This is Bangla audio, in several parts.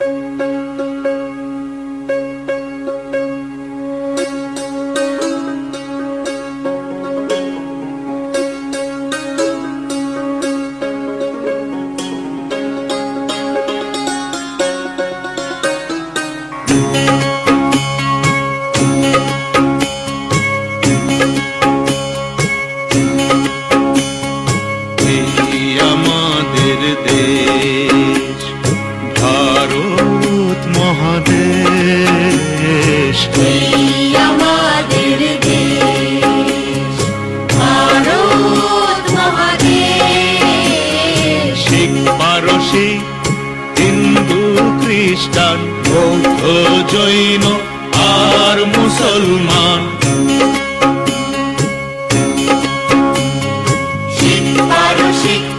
এই খ্রিস্টান বৌদ্ধ জৈন আর মুসলমান। শিখ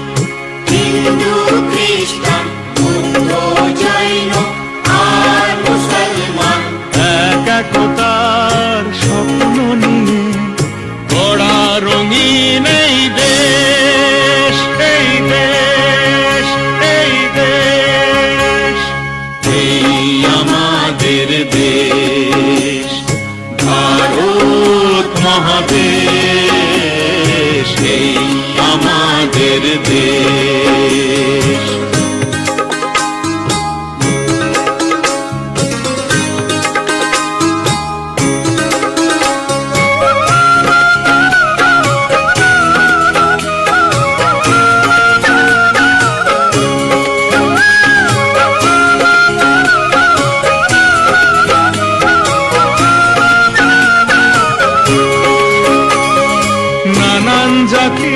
নানান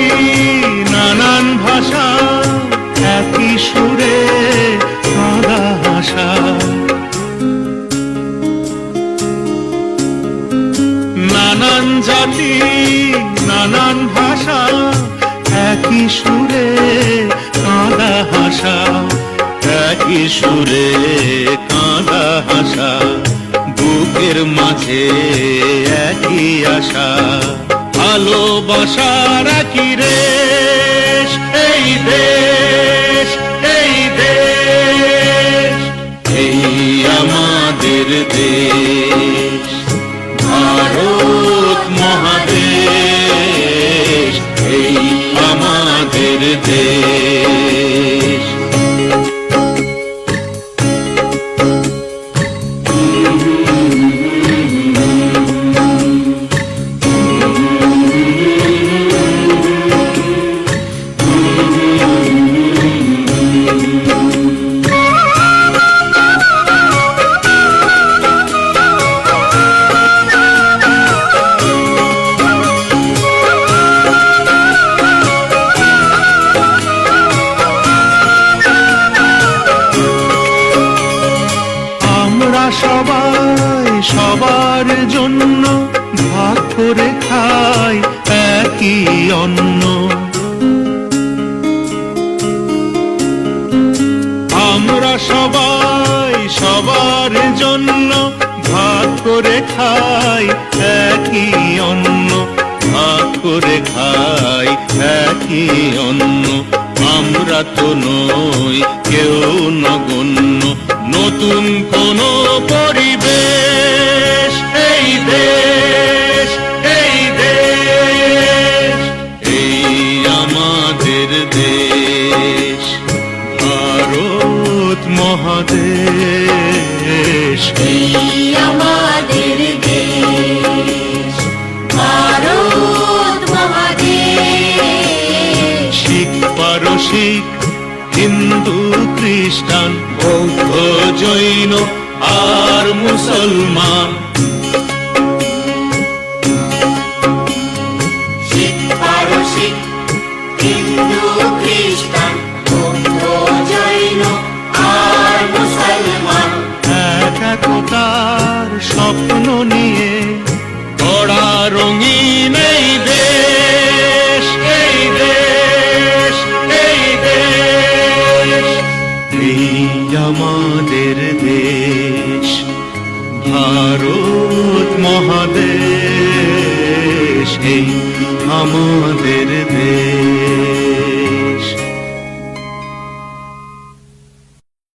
নানান ভাষা, একই সুরে সাদা ভাষা নানান জাতি, নানান ভাষা, একই সুরে কাঁদা হাসা। একই সুরে কাঁদা হাসা, বুকের মাঝে একই আশা। ভালোবাসার একই রে এই দেশ। সবাই সবার জন্য ভাগ করে খাই একই অন্ন। আমরা সবাই সবার জন্য ভাগ করে খাই একই অন্ন। ভাগ করে খাই একই অন্ন। আমরা তো নই, কেউ নগণ্য নতুন কোন হিন্দু খ্রিস্টান বৌদ্ধ জৈন আর মুসলমান। স্বপ্ন পারসিক এই আমাদের দেশ।